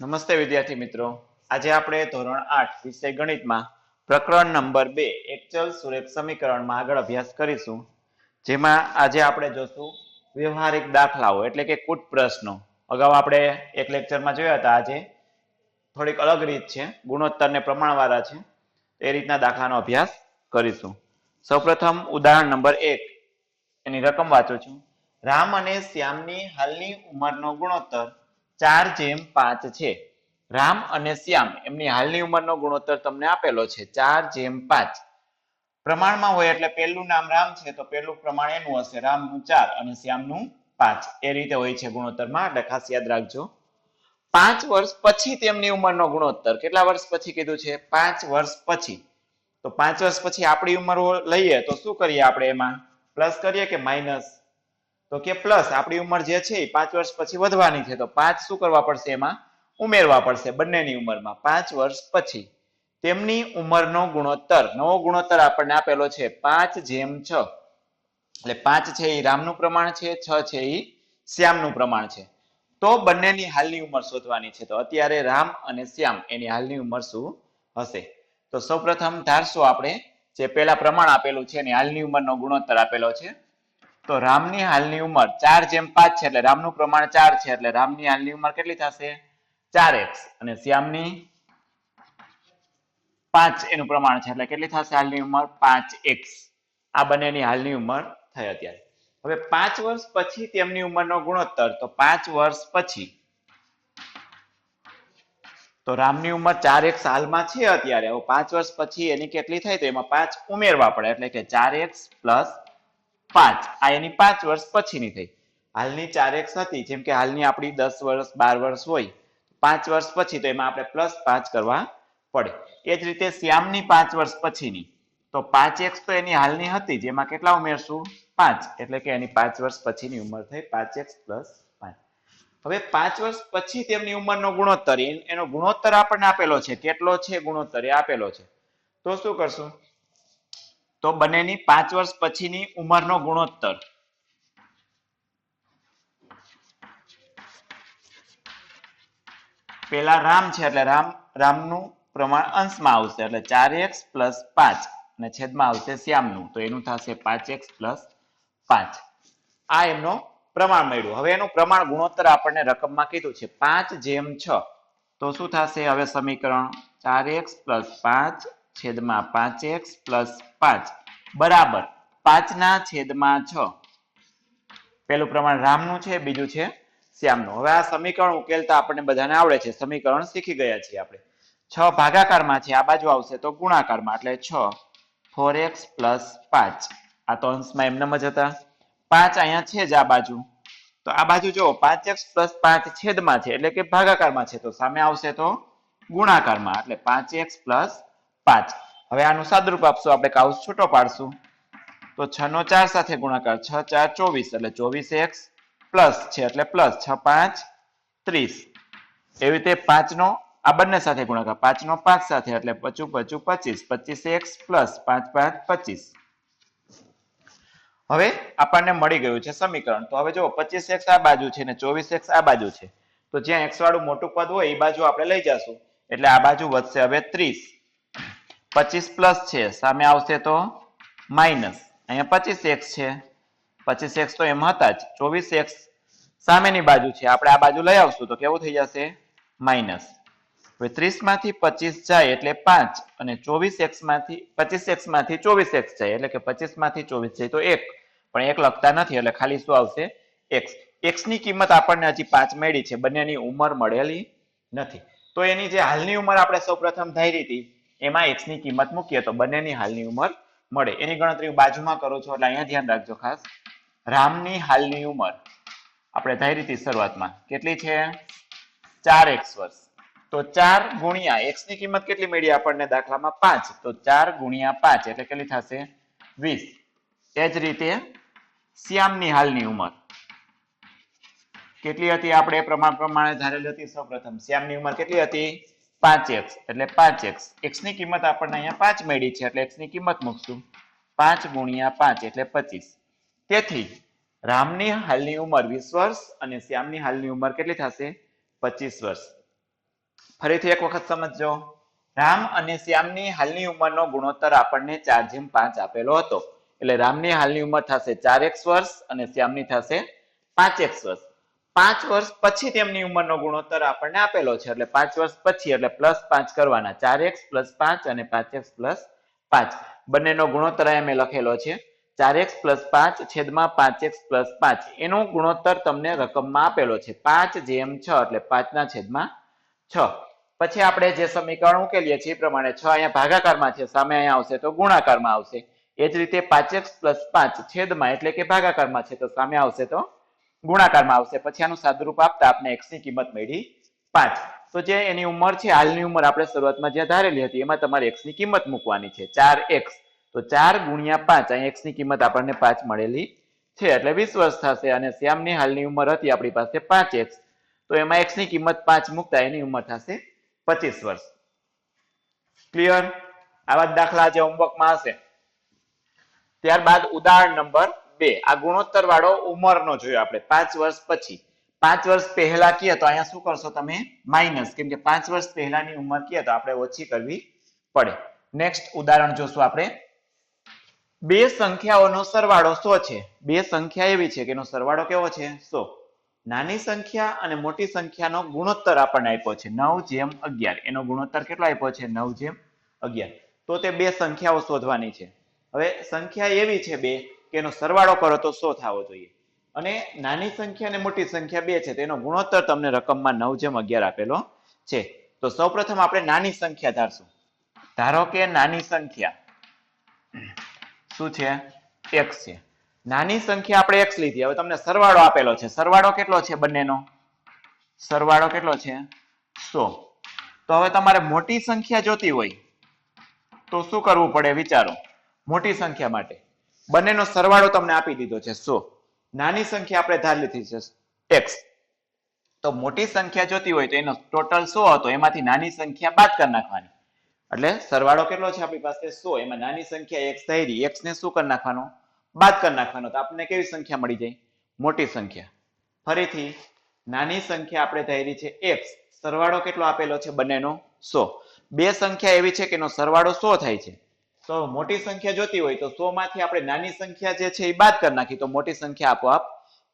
નમસ્તે વિદ્યાર્થી મિત્રો. આજે આપણે ધોરણ આઠ વિષય ગણિતમાં પ્રકરણ નંબર બે, એકચલ સુરેખ સમીકરણમાં આગળ અભ્યાસ કરીશું. જેમાં આજે આપણે જોશું વ્યવહારિક દાખલાઓ, એટલે કે કૂટ પ્રશ્નો. અગાઉ આપણે એક લેક્ચરમાં જોયા હતા, આજે થોડીક અલગ રીત છે ગુણોત્તરને પ્રમાણવાળા છે. એ રીતના દાખલાનો અભ્યાસ કરીશું. સૌપ્રથમ ઉદાહરણ નંબર એક. એની રકમ વાંચું છું. રામ અને શ્યામની હાલની ઉંમરનો ગુણોત્તર. ચાર જેમ પાંચ છે. રામ અને શ્યામ એમની હાલની ઉંમરનો ગુણોત્તર તમને આપેલો છે. ચાર જેમ પાંચ. પ્રમાણમાં હોય એટલે પહેલું નામ રામ છે, તો પહેલું પ્રમાણ એનું હશે. રામનું ચાર અને શ્યામનું પાંચ. એ રીતે હોય છે ગુણોત્તરમાં. એટલે ખાસ યાદ રાખજો. પાંચ વર્ષ પછી તેમની ઉંમરનો ગુણોત્તર. કેટલા વર્ષ પછી કીધું છે? પાંચ વર્ષ પછી. તો પાંચ વર્ષ પછી આપણી ઉંમર લઈએ તો શું કરીએ આપણે એમાં? પ્લસ કરીએ કે માઇનસ? તો કે પ્લસ આપણી ઉંમર જે છે એ પાંચ વર્ષ પછી વધવાની છે. તો પાંચ શું કરવા પડશે એમાં? ઉમેરવા પડશે બંનેની ઉંમરમાં પાંચ વર્ષ પછી. તેમની ઉંમરનો ગુણોત્તર, નવો ગુણોત્તર આપણને આપેલો છે પાંચ જેમ છ. એટલે પાંચ છે એ રામનું પ્રમાણ છે, છ છે એ શ્યામનું પ્રમાણ છે. તો બંનેની હાલની ઉંમર શોધવાની છે. તો અત્યારે રામ અને શ્યામ એની હાલની ઉંમર શું હશે? તો સૌપ્રથમ ધારશું આપણે જે પેલા પ્રમાણ આપેલું છે એની હાલની ઉંમરનો ગુણોત્તર આપેલો છે. તો રામની હાલની ઉંમર ચાર જેમ પાંચ છે એટલે રામનું પ્રમાણ ચાર છે એટલે રામની હાલની ઉંમર કેટલી થશે? ચાર એક્સ. અને શ્યામની પાંચ એનું પ્રમાણ છે એટલે કેટલી થશે હાલની ઉંમર? પાંચ એક્સ. આ બંનેની હાલની ઉંમર થઈ અત્યારે. હવે પાંચ વર્ષ પછી તેમની ઉંમરનો ગુણોત્તર. તો પાંચ વર્ષ પછી તો રામની ઉંમર ચાર એક્સ હાલમાં છે અત્યારે. પાંચ વર્ષ પછી એની કેટલી થાય તો એમાં પાંચ ઉમેરવા પડે. એટલે કે ચાર એક્સ પ્લસ પાંચ. આ એની પાંચ વર્ષ પછીની થઈ. હાલની ચાર એક્સ હતી. જેમ કે હાલની આપણી દસ વર્ષ, બાર વર્ષ હોય. પાંચ વર્ષ પછી તો એમાં આપણે પ્લસ પાંચ કરવા પડે. એ જ રીતે શ્યામની પાંચ વર્ષ પછીની. તો પાંચ એક્સ તો એની હાલની હતી. જેમાં કેટલા ઉમેરશું? પાંચ. એટલે કે એની પાંચ વર્ષ પછીની ઉંમર થઈ પાંચ એક્સ પ્લસ પાંચ. હવે પાંચ વર્ષ પછી તેમની ઉંમરનો ગુણોત્તર. એનો ગુણોત્તર આપણને આપેલો છે. કેટલો છે? ગુણોત્તર એ આપેલો છે. તો શું કરશું? તો બંનેની પાંચ વર્ષ પછીની ઉંમરનો ગુણોત્તર. પેલા રામ છે એટલે રામ, રામનું પ્રમાણ અંશમાં આવશે એટલે ચાર એક્સ પ્લસ પાંચ અને છેદમાં આવશે શ્યામનું. તો એનું થશે પાંચ એક્સ પ્લસ પાંચ. આ એમનો પ્રમાણ મળ્યું. હવે એનું પ્રમાણ ગુણોત્તર આપણને રકમમાં કીધું છે પાંચ જેમ છ. તો શું થશે? હવે સમીકરણ ચાર એક્સ પ્લસ પાંચ છેદમાં પાંચ એક્સ પ્લસ પાંચ. બરાબર. પાંચના છેદમાં છ. પેલું પ્રમાણ રામનું છે, બીજું છે શ્યામનું. હવે આ સમીકરણ ઉકેલતા આપણને બધાને આવડે છે. સમીકરણ શીખી ગયા છીએ આપણે. છ ભાગાકારમાં છે, આ બાજુ આવશે તો ગુણાકારમાં. એટલે છ ફોર એક્સ પ્લસ પાંચ. આ તો અંશમાં એમનેમ જ હતા. પાંચ અહીંયા છે જ આ બાજુ. તો આ બાજુ જો, પાંચ એક્સ પ્લસ પાંચ છેદમાં છે, એટલે કે ભાગાકારમાં છે. તો સામે આવશે તો ગુણાકારમાં. એટલે પાંચ એક્સ પ્લસ પાંચ. હવે આનું સાદરૂપ આપશું. આપણે કાઉસ છૂટો પાડશું. તો છ નો ચાર સાથે ગુણાકાર છ, ચાર, ચોવીસ. એટલે ચોવીસ એક્સ પ્લસ છે એટલે પ્લસ છ, પાંચ, ત્રીસ. એવી રીતે પાંચ નો આ બંને સાથે ગુણાકાર. પાંચ નો પાંચ સાથે એટલે પચું પચું, પચીસ. પચીસ એક્સ પ્લસ પાંચ પાંચ, પચીસ. હવે આપણને મળી ગયું છે સમીકરણ. તો હવે જો પચીસ એક્સ આ બાજુ છે ને ચોવીસ એક્સ આ બાજુ છે. તો જ્યાં એક્સ વાળું મોટું પદ હોય, એ બાજુ આપણે લઈ જશું. એટલે આ બાજુ વધશે હવે ત્રીસ. પચીસ પ્લસ છે, સામે આવશે તો માઇનસ. અહીંયા પચીસ એક્સ છે. પચીસ એક્સ તો એમ હતા જ. ચોવીસ એક્સ સામેની બાજુ છે. આપણે આ બાજુ લઈ આવશું તો કેવું થઈ જશે? માઇનસ. હવે ત્રીસમાંથી પચીસ જાય એટલે પાંચ અને ચોવીસ એક્સમાંથી પચીસ એક્સમાંથી ચોવીસ એક્સ જાય એટલે કે પચીસમાંથી ચોવીસ જાય તો એક. પણ એક લખતા નથી એટલે ખાલી શું આવશે? એક્સ. એક્સની કિંમત આપણને હજી પાંચ મળી છે. બંનેની ઉંમર મળેલી નથી. તો એની જે હાલની ઉંમર આપણે સૌપ્રથમ ધારી હતી એમાં એક્સ કિંમત મૂકીએ તો બંનેની હાલની ઉંમર મળે. એની ગણતરી બાજુમાં કરું છું, એટલે અહીંયા ધ્યાન રાખજો ખાસ. રામની હાલની ઉંમર. આપણે ધારી શરૂઆતમાં. કેટલી છે? ચાર એક્સ વર્ષ. તો ચાર ગુણ્યા એક્સની કિંમત કેટલી મળી આપણને દાખલામાં? પાંચ. તો ચાર ગુણ્યા પાંચ એટલે કેટલી થશે? વીસ. એ જ રીતે શ્યામની હાલની ઉંમર. કેટલી હતી? આપણે પ્રમાણ પ્રમાણે ધારેલી હતી સૌપ્રથમ. શ્યામની ઉંમર કેટલી હતી? પાંચ એક્સ, એટલે પાંચ એક્સ. એક્સની કિંમત આપણને અહીંયા પાંચ મળી છે, એટલે એક્સની કિંમત મૂકશું. પાંચ ગુણ્યા પાંચ, એટલે પચીસ. તેથી, રામની હાલની ઉંમર વીસ વર્ષ અને શ્યામની હાલની ઉંમર કેટલી થશે? પચીસ વર્ષ. ફરીથી એક વખત સમજજો. રામ અને શ્યામની હાલની ઉંમરનો ગુણોત્તર આપણને ચાર જેમ પાંચ આપેલો હતો. એટલે રામની હાલની ઉંમર થશે ચાર એક્સ વર્ષ અને શ્યામની થશે પાંચ એક્સ વર્ષ. પાંચ વર્ષ પછી તેમની ઉંમરનો ગુણોત્તર આપણને આપેલો છે. એટલે પાંચ વર્ષ પછી એટલે પ્લસ પાંચ કરવાના. ચાર એક્સ પ્લસ પાંચ અને પાંચ એક્સ પ્લસ પાંચ. બંનેનો ગુણોત્તર અહીંયા મેં લખેલો છે. ચાર એક્સ પ્લસ પાંચ છેદમાં પાંચ એક્સ પ્લસ પાંચ. એનો ગુણોત્તર તમને રકમમાં આપેલો છે. પાંચ જેમ છ એટલે પાંચના છેદમાં છ. પછી આપણે જે સમીકરણ ઉકેલીએ છીએ એ પ્રમાણે છ અહીંયા ભાગાકારમાં છે. સામે અહીંયા આવશે તો ગુણાકારમાં આવશે. એ જ રીતે પાંચ એક્સ પ્લસ પાંચ છેદમાં એટલે કે ભાગાકારમાં છે તો સામે આવશે તો ગુણાકારમાં આવશે. પછી આનું સાદુરૂપ આપતા આપણે એક્સની કિંમત મળી પાંચ. તો જે એની ઉંમર છે, હાલની ઉંમર આપણે શરૂઆતમાં જે ધારેલી હતી, એમાં તમારે એક્સની કિંમત મૂકવાની છે, ચાર એક્સ. તો ચાર ગુણ્યા પાંચ અહીં એક્સની કિંમત આપણને પાંચ મળેલી છે. એટલે વીસ વર્ષ થશે અને શ્યામની હાલની ઉંમર હતી આપણી પાસે પાંચ એક્સ. તો એમાં એક્સની કિંમત પાંચ મૂકતા એની ઉંમર થશે પચીસ વર્ષ. ક્લિયર આવા દાખલા જે હોમવર્કમાં હશે. ત્યારબાદ ઉદાહરણ નંબર બે, આ ગુણોત્તર વાળો ઉંમરનો જોયો આપણે, પાંચ વર્ષ પછી. પાંચ વર્ષ પહેલા કીએ તો અહીંયા શું કરશો તમે? માઇનસ કેમ કે પાંચ વર્ષ પહેલાની ઉંમર કીએ તો આપણે ઓછી કરવી પડે. નેક્સ્ટ ઉદાહરણ જોશું આપણે. બે સંખ્યાઓનો સરવાળો સો છે. બે સંખ્યા એવી છે કે એનો સરવાળો કેવો છે? સો. નાની સંખ્યા અને મોટી સંખ્યાનો ગુણોત્તર આપણને આપ્યો છે. નવ જેમ અગિયાર. એનો ગુણોત્તર કેટલો આપ્યો છે? નવ જેમ અગિયાર. તો તે બે સંખ્યાઓ શોધવાની છે. હવે સંખ્યા એવી છે બે. કે એનો સરવાળો કરો તો સો થવો જોઈએ. અને નાની સંખ્યા અને મોટી સંખ્યા બે છે તેનો ગુણોત્તર તમને રકમમાં નવ જેમ અગિયાર આપેલો છે. તો સૌપ્રથમ આપણે નાની સંખ્યા ધારશું. ધારો કે નાની સંખ્યા શું છે? X છે. નાની સંખ્યા આપણે x લીધી. હવે તમને સરવાળો આપેલો છે. સરવાળો કેટલો છે બંનેનો? સરવાળો કેટલો છે? સો. તો હવે તમારે મોટી સંખ્યા જોતી હોય તો શું કરવું પડે વિચારો? મોટી સંખ્યા માટે. બંનેનો સરવાળો તમને આપી દીધો છે. સો નાની સંખ્યા આપણે ધાર લીધી છે. એક્સ તો મોટી સંખ્યા જોતી હોય તો એનો ટોટલ સો હતો? એમાંથી નાની સંખ્યા બાદ કરી નાખવાની. એટલે સરવાળો કેટલો છે આપણી પાસે? સો એમાં નાની સંખ્યા એક્સ થઈ એક્સ ને શું કરી નાખવાનો? બાદ કરી નાખવાનો. તો આપણને કેવી સંખ્યા મળી જાય? મોટી સંખ્યા. ફરીથી, નાની સંખ્યા આપણે ધારી છે એક્સ સરવાળો કેટલો આપેલો છે બંનેનો? સો બે સંખ્યા એવી છે કે એનો સરવાળો સો થાય છે. તો મોટી સંખ્યા જોતી હોય તો સો માંથી આપણે નાની સંખ્યા જે છે એ બાદ કરી નાખી. તો મોટી સંખ્યા આપોઆપ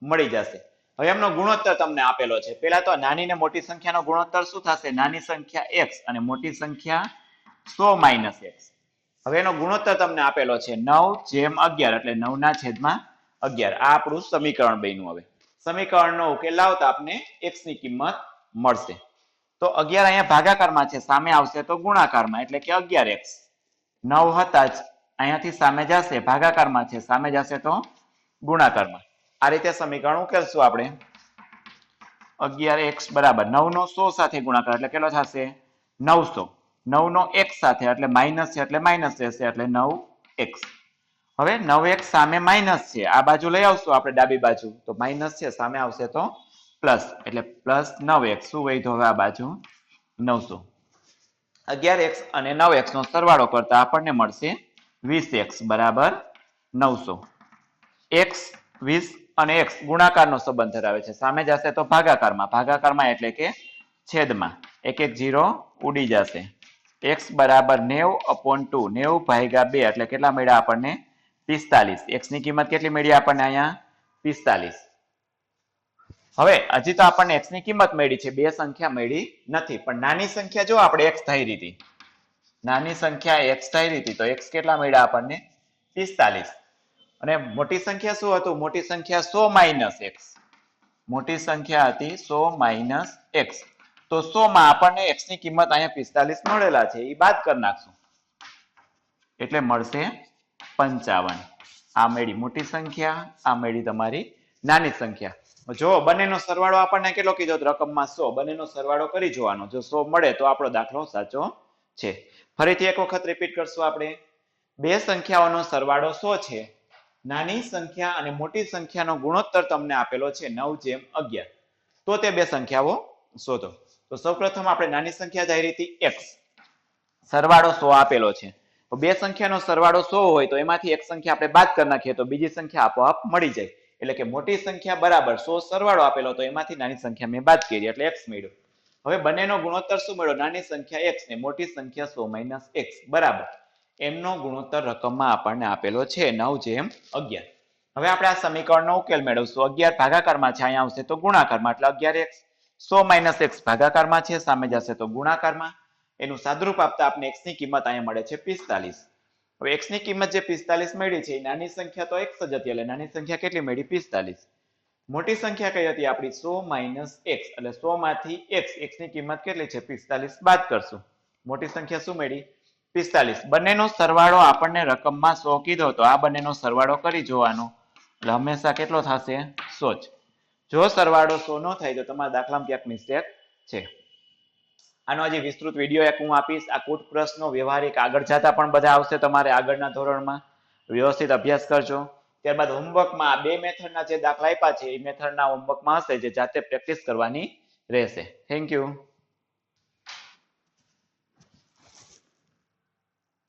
મળી જશે. હવે એમનો ગુણોત્તર તમને આપેલો છે. પેલા તો નાની ને મોટી સંખ્યાનો ગુણોત્તર શું થશે? નાની સંખ્યા એક્સ અને મોટી સંખ્યા સો માઇનસ એક્સ હવે એનો ગુણોત્તર તમને આપેલો છે નવ જેમ અગિયાર, એટલે નવ ના છેદમાં અગિયાર. આ આપણું સમીકરણ બન્યું હવે. સમીકરણનો ઉકેલ લાવતા આપને એક્સની કિંમત મળશે. તો અગિયાર અહીંયા ભાગાકારમાં છે, સામે આવશે તો ગુણાકારમાં, એટલે કે અગિયાર એક્સ નવ હતા જ. અહીંયાથી સામે જશે, ભાગાકારમાં છે. સામે જશે તો ગુણાકારમાં. આ રીતે સમીકરણ ઉકેલશું આપણે. અગિયાર એક્સ બરાબર નવ નો સો સાથે ગુણાકાર, એટલે કેટલો થશે? નવસો. નવ નો એક્સ સાથે, એટલે માઇનસ છે, એટલે માઇનસ રહેશે, એટલે નવ એક્સ. હવે નવ એક્સ સામે માઇનસ છે. આ બાજુ લઈ આવશું આપણે ડાબી બાજુ. તો માઇનસ છે, સામે આવશે તો પ્લસ. એટલે પ્લસ નવ એક્સ. શું વૈધો હવે આ બાજુ? નવસો. અગિયાર એક્સ અને નવ એક્સ નો સરવાળો કરતા આપણને મળશે વીસ એક્સ બરાબર? નવસો. એક્સ વીસ અને એક્સ ગુણાકારનો સંબંધ ધરાવે છે. સામે જશે તો ભાગાકારમાં. ભાગાકારમાં એટલે કે છેદમાં. એક એક જીરો ઉડી જશે. એક્સ બરાબર નેવ અપોન ટુ નેવ ભાગ્યા બે એટલે કેટલા મળ્યા આપણને પિસ્તાલીસ. એક્સની કિંમત કેટલી મળી આપણને અહીંયા? પિસ્તાલીસ. હવે, હજી તો આપણને એક્સની કિંમત મળી છે. બે સંખ્યા મળી નથી. પણ નાની સંખ્યા જો આપણે એક્સ થઈ હતી નાની સંખ્યા એક્સ થઈ હતી તો એક્સ કેટલા મળ્યા આપણને? પિસ્તાલીસ. અને મોટી સંખ્યા શું હતું? મોટી સંખ્યા સો માઇનસ એક્સ મોટી સંખ્યા હતી સો માઇનસ એક્સ તો સો માં આપણને એક્સની કિંમત અહીંયા પિસ્તાલીસ મળેલા છે. એ બાદ કરી નાખશું. એટલે મળશે પંચાવન. આ મેળી મોટી સંખ્યા, આ મેળી તમારી નાની સંખ્યા. જો બંનેનો સરવાળો આપણને કેટલો કીધો? રકમમાં સો. બંનેનો સરવાળો કરી જોવાનો. જો સો મળે તો આપણો દાખલો સાચો છે. ફરીથી એક વખત રિપીટ કરશું આપણે. બે સંખ્યાઓનો સરવાળો સો છે. નાની સંખ્યા અને મોટી સંખ્યાનો ગુણોત્તર તમને આપેલો છે નવ જેમ અગિયાર. તો તે બે સંખ્યાઓ શોધો. તો સૌપ્રથમ આપણે નાની સંખ્યા ધારી હતી એક્સ સરવાળો સો આપેલો છે. તો બે સંખ્યાનો સરવાળો સો હોય તો એમાંથી એક સંખ્યા આપણે બાદ કરી નાખીએ તો બીજી સંખ્યા આપોઆપ મળી જાય. એટલે કે મોટી સંખ્યા બરાબર સો સરવાળો આપેલો તો એમાંથી નાની સંખ્યા મેં બાદ કરી, એટલે એક્સ મળ્યો. હવે બંનેનો ગુણોત્તર શું મળ્યો? નાની સંખ્યા એક્સ ને મોટી સંખ્યા સો માઇનસ એક્સ બરાબર. એમનો ગુણોત્તર રકમમાં આપણને આપેલો છે નવ જેમ અગિયાર. હવે આપણે આ સમીકરણનો ઉકેલ મેળવશું. અગિયાર ભાગાકારમાં છે, અહીંયા આવશે તો ગુણાકારમાં, એટલે અગિયાર એક્સ સો માઇનસ એક્સ ભાગાકારમાં છે, સામે જશે તો ગુણાકારમાં. એનું સાદરૂપ આપતા આપણે એક્સની કિંમત અહીંયા મળે છે પિસ્તાલીસ. હવે x ની કિંમત જે પિસ્તાલીસ મળી છે નાની સંખ્યા તો x જ હતી, એટલે નાની સંખ્યા કેટલી મળી? પિસ્તાલીસ. મોટી સંખ્યા કઈ હતી આપણી? સો માઇનસ એક્સ એટલે 100 માંથી એક્સ x ની કિંમત કેટલી છે? પિસ્તાલીસ. બાદ કરશું. મોટી સંખ્યા શું મળી? પિસ્તાલીસ. બંનેનો સરવાળો આપણને રકમમાં સો કીધો, તો આ બંનેનો સરવાળો કરી જોવાનો. એટલે હંમેશા કેટલો થશે? 100 જ. જો સરવાળો 100 નો થાય, તો તમારા દાખલામાં ક્યાંક મિસ્ટેક છે. આનો હજી વિસ્તૃત વીડિયો એક હું આપીશ. આ કૂટ પ્રશ્નો વ્યવહારિક આગળ જતા પણ બધા આવશે તમારે આગળના ધોરણમાં વ્યવસ્થિત અભ્યાસ કરજો. ત્યારબાદ હોમવર્કમાં બે મેથડના જે દાખલા આપ્યા છે, એ મેથડના હોમવર્કમાં હશે, જે જાતે પ્રેક્ટિસ કરવાની રહેશે. Thank you